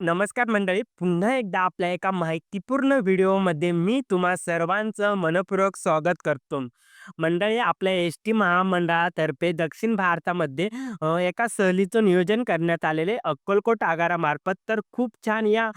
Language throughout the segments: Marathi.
नमस्कार मंडळी. पुन्हा एकदा आपल्या एका माहितीपूर्ण व्हिडिओमध्ये मी तुम्हा सर्वांचं मनपूर्वक स्वागत करतो. मंडळी आपल्या एस टी महामंडळातर्फे दक्षिण भारतामध्ये एका सहलीचं नियोजन करण्यात आलेले अक्कलकोट आगारामार्फत तर खूप छान या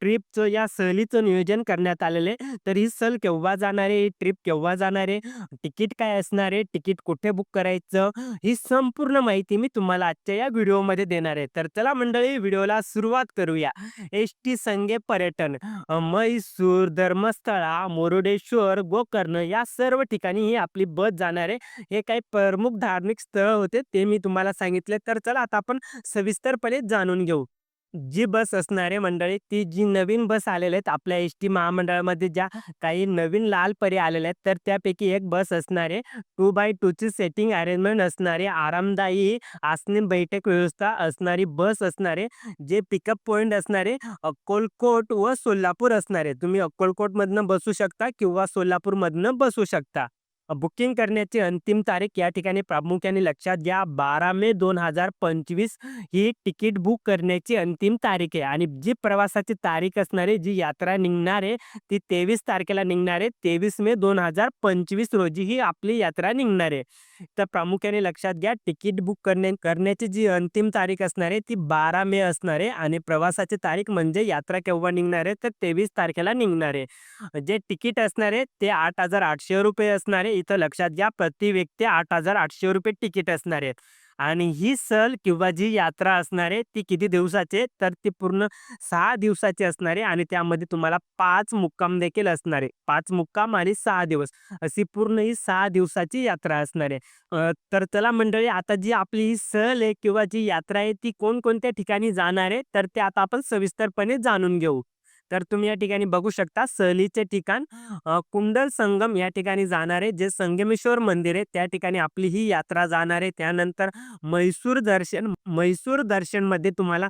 ट्रिपचं या सहलीचं नियोजन करण्यात आलेले. तर ही सहल केव्हा जाणार आहे ही ट्रिप केव्हा जाणार आहे तिकीट काय असणार आहे तिकीट कुठे बुक करायचं ही संपूर्ण माहिती मी तुम्हाला आजच्या या व्हिडिओमध्ये देणार आहे. तर चला मंडळी व्हिडिओला सुरुवात करूया. एस टी संघे पर्यटन म्हैसूर धर्मस्थळा मुरुडेश्वर गोकर्ण या सर्व ठिकाणी ही आपली बस जाणार आहे. हे काही प्रमुख धार्मिक स्थळ होते ते मी तुम्हाला सांगितले. तर चला आता आपण सविस्तरपणे जाणून घेऊ. जी बस असणारे मंडळी ती जी नवीन बस आलेल्या आहेत आपल्या एस टी महामंडळामध्ये ज्या काही नवीन लाल परी आलेल्या आहेत तर त्यापैकी एक बस असणारे टू बाय टूची सेटिंग अरेंजमेंट असणारे आरामदायी आसनी बैठक व्यवस्था असणारी बस असणारे जे पिकअप पॉईंट असणारे अक्कोलकोट व सोलापूर असणारे. तुम्ही अक्कोलकोटमधनं बसू शकता किंवा सोलापूरमधनं बसू शकता. बुकिंग करण्याची अंतिम तारीख या ठिकाणी प्रामुख्याने लक्षात घ्या. बारा मे दोन हजार पंचवीस ही तिकीट बुक करण्याची अंतिम तारीख आहे. आणि जी प्रवासाची तारीख असणारे जी यात्रा निघणार आहे ती तेवीस तारखेला निघणार आहे. तेवीस मे दोन हजार पंचवीस रोजी ही आपली यात्रा निघणार आहे. तर प्रामुख्याने लक्षात घ्या तिकीट बुक करणे करण्याची जी अंतिम तारीख असणार आहे ती बारा मे असणार आहे. आणि प्रवासाची तारीख म्हणजे यात्रा केव्हा निघणार आहे तर तेवीस तारखेला निघणार आहे. जे तिकीट असणार आहे ते आठ हजार आठशे रुपये असणार आहे. इथं लक्षात घ्या प्रति व्यक्ती आठ हजार आठशे रुपये तिकीट असणार आहे आणि ही सहल किंवा जी यात्रा असणार आहे ती किती दिवसाची आहे? तर ती पूर्ण सहा दिवसाची असणार आहे आणि त्यामध्ये तुम्हाला पाच मुक्काम देखील असणार आहे. पाच मुक्काम आणि सहा दिवस. अशी पूर्ण ही सहा दिवसाची यात्रा असणार आहे. तर चला मंडळी आता जी आपली ही सहल आहे किंवा जी यात्रा आहे ती कोणकोणत्या ठिकाणी जाणार आहे? तर ते आता आपण सविस्तरपणे जाणून घेऊ. तर तुम्ही या ठिकाणी बघू शकता सहलीचे ठिकाण कुंडल संगम या ठिकाणी जाणार आहे जे संगमेश्वर मंदिर आहे त्या ठिकाणी आपली ही यात्रा जाणार आहे. त्यानंतर म्हैसूर दर्शन म्हैसूर दर्शनमध्ये तुम्हाला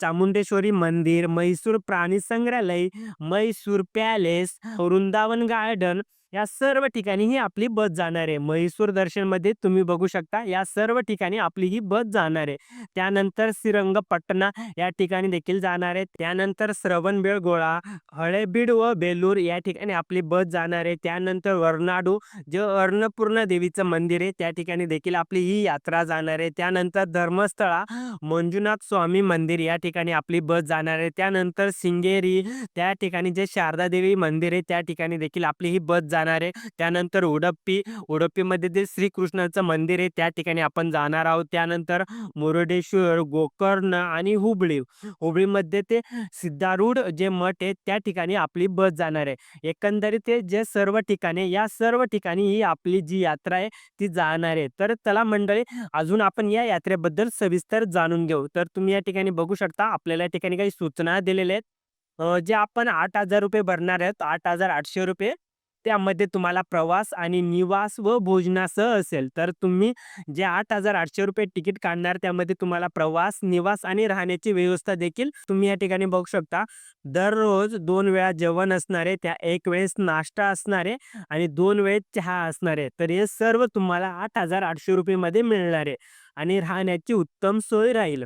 चामुंडेश्वरी मंदिर म्हैसूर प्राणी संग्रहालय म्हैसूर पॅलेस वृंदावन गार्डन या सर्व ठिकाणी ही आपली बस जाणार आहे. म्हैसूर दर्शनमध्ये तुम्ही बघू शकता या सर्व ठिकाणी आपली ही बस जाणार आहे. त्यानंतर श्रीरंगपटणा या ठिकाणी देखील जाणार आहे. त्यानंतर श्रवणबेळगोळा हळेबीड व बेलूर या ठिकाणी आपली बस जाणार आहे. त्यानंतर वर्नाडू जे अर्णपूर्ण देवीचं मंदिर आहे त्या ठिकाणी देखील आपली ही यात्रा जाणार आहे. त्यानंतर धर्मस्थळा मंजुनाथ स्वामी मंदिर या ठिकाणी आपली बस जाणार आहे. त्यानंतर सिंगेरी त्या ठिकाणी जे शारदा देवी मंदिर आहे त्या ठिकाणी देखील आपली ही बस जाणार. आहे त्यानंतर उडप्पी उडप्पीमध्ये जे श्रीकृष्णाचं मंदिर आहे त्या ठिकाणी आपण जाणार आहोत. त्यानंतर मुरुडेश्वर गोकर्ण आणि हुबळी. हुबळीमध्ये ते सिद्धारूढ जे मठ आहे त्या ठिकाणी आपली बस जाणार आहे. एकंदरीत ते जे सर्व ठिकाणे या सर्व ठिकाणी ही आपली जी यात्रा आहे ती जाणार आहे. तर चला मंडळी अजून आपण या यात्रेबद्दल सविस्तर जाणून घेऊ. तर तुम्ही या ठिकाणी बघू शकता आपल्याला या ठिकाणी काही सूचना दिलेल्या आहेत. जे आपण आठ हजार रुपये भरणार आहेत आठ हजार आठशे रुपये. त्यामध्ये तुम्हाला प्रवास आणि निवास व भोजनासह असेल. तर तुम्ही जे आठ हजार आठशे रुपये तिकीट काढणार त्यामध्ये तुम्हाला प्रवास निवास आणि राहण्याची व्यवस्था देखील तुम्ही या ठिकाणी बघू शकता. दररोज दोन वेळा जेवण असणारे त्या एक वेळेस नाश्ता असणार आहे आणि दोन वेळेस चहा असणारे. तर हे सर्व तुम्हाला आठ हजार आठशे रुपयेमध्ये मिळणार. आहे आणि राहण्याची उत्तम सोय राहील.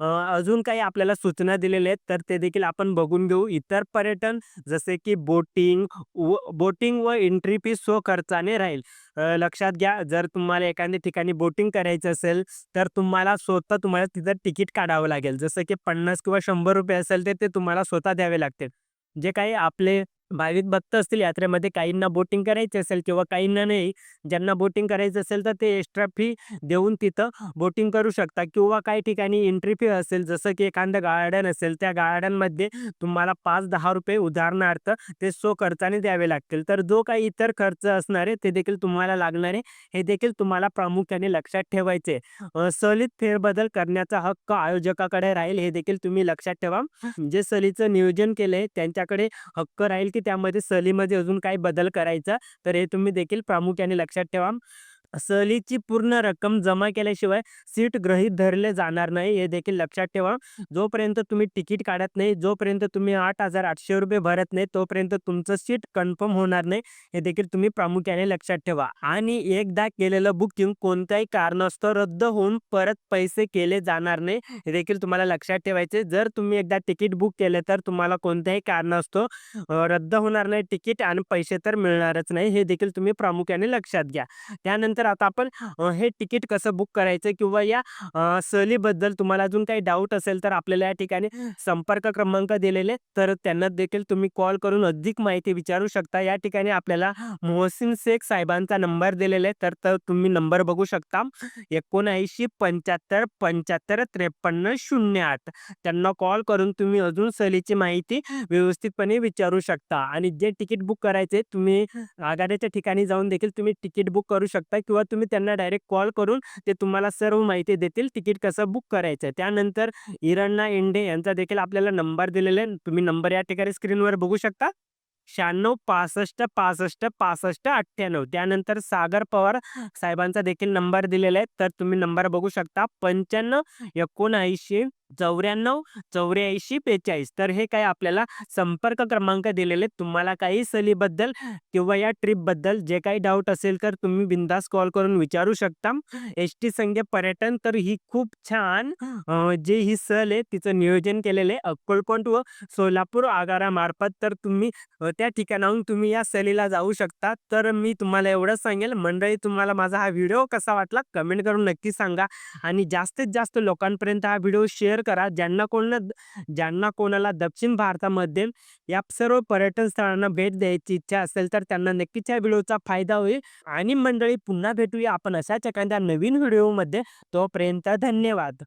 अजून काही आपल्याला सूचना दिलेल्या आहेत तर ते देखील आपण बघून घेऊ. इतर पर्यटन जसे की बोटिंग व बोटिंग व एंट्री फी खर्चाने राहील. लक्षात घ्या जर तुम्हाला एखाद्या ठिकाणी बोटिंग करायचं असेल तर तुम्हाला स्वतः तुम्हाला तिथं तिकीट काढावं लागेल. जसं की पन्नास किंवा शंभर रुपये असेल ते ते तुम्हाला स्वतः द्यावे लागतील. जे काही आपले भाविक भक्त असतील यात्रेमध्ये काहींना बोटिंग करायची असेल किंवा काहींना नाही ज्यांना बोटिंग करायचं असेल तर ते एक्स्ट्रा फी देऊन तिथं बोटिंग करू शकता. किंवा काही ठिकाणी एंट्री फी असेल जसं की एखादं गार्डन असेल त्या गार्डनमध्ये तुम्हाला पाच दहा रुपये उदाहरणार्थ ते सो खर्चाने द्यावे लागतील. तर जो काही इतर खर्च असणार आहे ते देखील तुम्हाला लागणार आहे. हे देखील तुम्हाला प्रामुख्याने लक्षात ठेवायचे सहलीत फेरबदल करण्याचा हक्क आयोजकाकडे राहील हे देखील तुम्ही लक्षात ठेवा. जे सहलीचं नियोजन केलं आहे त्यांच्याकडे हक्क राहील की त्यामध्ये सहलीमध्ये अजून काही बदल करायचा तर हे तुम्ही देखील प्रामुख्याने लक्षात ठेवा. सहलीची पूर्ण रक्कम जमा केल्याशिवाय सीट गृहीत धरले जाणार नाही. हे देखील लक्षात ठेवा. जोपर्यंत तुम्ही तिकीट काढत नाही जोपर्यंत तुम्ही आठ हजार आठशे रुपये भरत नाही तोपर्यंत तुमचं सीट कन्फर्म होणार नाही. हे देखील तुम्ही प्रामुख्याने लक्षात ठेवा. आणि एकदा केलेलं बुकिंग कोणत्याही कारणास्तव रद्द होऊन परत पैसे केले जाणार नाही. हे देखील तुम्हाला लक्षात ठेवायचे. जर तुम्ही एकदा तिकीट बुक केले तर तुम्हाला कोणत्याही कारणास्तव रद्द होणार नाही. तिकीट आणि पैसे तर मिळणारच नाही. हे देखील तुम्ही प्रामुख्याने लक्षात घ्या. त्यानंतर आता आपण हे तिकीट कसं बुक करायचं किंवा या सहलीबद्दल तुम्हाला अजून काही डाऊट असेल तर आपल्याला या ठिकाणी संपर्क क्रमांक दिलेले तर त्यांना देखील तुम्ही कॉल करून अधिक माहिती विचारू शकता. या ठिकाणी आपल्याला मोहसिन शेख साहेबांचा नंबर दिलेला आहे. तर तर तुम्ही नंबर बघू शकता. एकोणऐंशी पंच्याहत्तर पंच्याहत्तर त्रेपन्न शून्य आठ. त्यांना कॉल करून तुम्ही अजून सहलीची माहिती व्यवस्थितपणे विचारू शकता. आणि जे तिकीट बुक करायचे तुम्ही आघाड्याच्या ठिकाणी जाऊन देखील तुम्ही तिकीट बुक करू शकता. किंवा तुम्ही त्यांना डायरेक्ट कॉल करून ते तुम्हाला सर्व माहिती देतील तिकीट कसं बुक करायचं त्यानंतर इरणा इंडे यांचा देखील आपल्याला नंबर दिलेला आहे. तुम्ही नंबर या ठिकाणी स्क्रीनवर बघू शकता. शहाण्णव पासष्ट पासष्ट पासष्ट अठ्ठ्याण्णव. त्यानंतर सागर पवार साहेबांचा देखील नंबर दिलेला आहे. तर तुम्ही नंबर बघू शकता. पंच्याण्णव एकोणऐंशी चौऱ्याण्णव चौऱ्याऐंशी बेचाळीस. तर हे काय आपल्याला संपर्क क्रमांक दिलेले. तुम्हाला काही सहलीबद्दल किंवा या ट्रिपबद्दल जे काही डाऊट असेल तर तुम्ही बिंदास कॉल करून विचारू शकता. एस टी संघ पर्यटन तर ही खूप छान जे ही सहल आहे तिचं नियोजन केलेलं आहे. अक्कलकोट व सोलापूर आगारामार्फत तर तुम्ही त्या ठिकाणाहून तुम्ही या सहलीला जाऊ शकता. तर मी तुम्हाला एवढंच सांगेल. मंडळी तुम्हाला माझा हा व्हिडिओ कसा वाटला? कमेंट करून नक्की सांगा. आणि जास्तीत जास्त लोकांपर्यंत हा व्हिडिओ शेअर करा. ज्यांना कोणाला ज्यांना कोणाला दक्षिण भारतामध्ये या सर्व पर्यटन स्थळांना भेट द्यायची इच्छा असेल तर त्यांना नक्कीच या व्हिडिओचा फायदा होईल. आणि मंडळी पुन्हा भेटूया आपण अशाच एखाद्या नवीन व्हिडिओमध्ये. तोपर्यंत धन्यवाद.